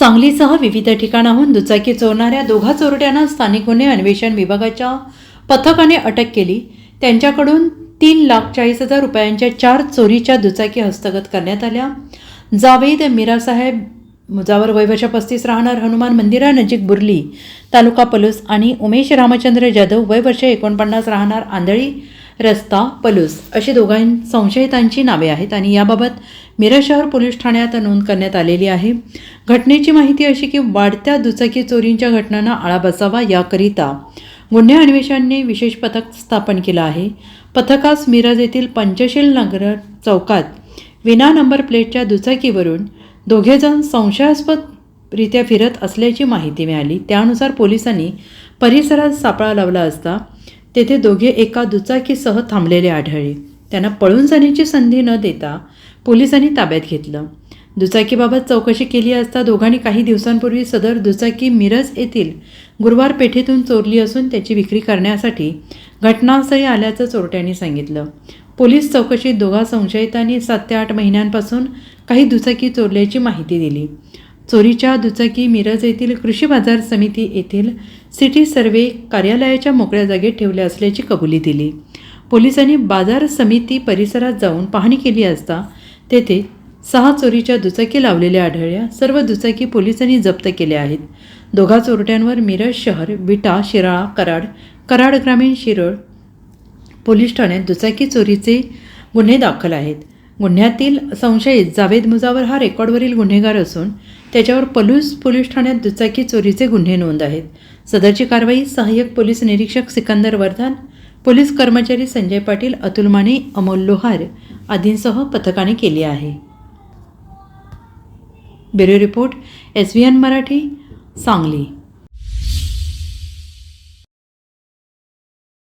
सांगलीसह विविध ठिकाणाहून दुचाकी चोरणाऱ्या दोघा चोरट्यांना स्थानिक गुन्हे अन्वेषण विभागाच्या पथकाने अटक केली. त्यांच्याकडून तीन लाख चाळीस हजार रुपयांच्या चार चोरीच्या दुचाकी हस्तगत करण्यात आल्या. जावेद मीरासाहेब मुजावर वयवर्ष पस्तीस राहणार हनुमान मंदिरानजीक बुर्ली तालुका पलूस आणि उमेश रामचंद्र जाधव वय वर्ष एकोणपन्नास राहणार आंधळी रस्ता पलूस अशी दोघां संशयितांची नावे आहेत आणि याबाबत मिरज शहर पोलीस ठाण्यात नोंद करण्यात आलेली आहे. घटनेची माहिती अशी की वाढत्या दुचाकी चोरींच्या घटनांना आळा बसावा याकरिता गुन्हे अन्वेषणाने विशेष पथक स्थापन केलं आहे. पथकास मिरज येथील पंचशील नगर चौकात विना नंबर प्लेटच्या दुचाकीवरून दोघेजण संशयास्पदरित्या फिरत असल्याची माहिती मिळाली. त्यानुसार पोलिसांनी परिसरात सापळा लावला असता तेथे दोघे एका दुचाकीसह थांबलेले आढळले. त्यांना पळून जाण्याची संधी न देता पोलिसांनी ताब्यात घेतलं. दुचाकीबाबत चौकशी केली असता दोघांनी काही दिवसांपूर्वी सदर दुचाकी मिरज येथील गुरुवार पेठेतून चोरली असून त्याची विक्री करण्यासाठी घटनास्थळी आल्याचं चोरट्यांनी सांगितलं. पोलीस चौकशीत दोघा संशयितांनी सात ते आठ महिन्यांपासून काही दुचाकी चोरल्याची माहिती दिली. चोरीच्या दुचाकी मिरज येथील कृषी बाजार समिती येथील सिटी सर्वे कार्यालयाच्या मोकळ्या जागेत ठेवल्या असल्याची कबुली दिली. पोलिसांनी बाजार समिती परिसरात जाऊन पाहणी केली असता तेथे सहा चोरीच्या दुचाकी लावलेल्या आढळल्या. सर्व दुचाकी पोलिसांनी जप्त केल्या आहेत. दोघा चोरट्यांवर मिरज शहर विटा शिराळा कराड कराड ग्रामीण शिरळ पोलीस ठाण्यात दुचाकी चोरीचे गुन्हे दाखल आहेत. गुन्ह्यातील संशयित जावेद मुजावर हा रेकॉर्डवरील गुन्हेगार असून त्याच्यावर पलूस पोलीस ठाण्यात दुचाकी चोरीचे गुन्हे नोंद आहेत. सदरची कारवाई सहाय्यक पोलीस निरीक्षक सिकंदर वर्धन पोलीस कर्मचारी संजय पाटील अतुल माने अमोल लोहार आदींसह पथकाने केली आहे. Bureau report S V N Marathi Sangli.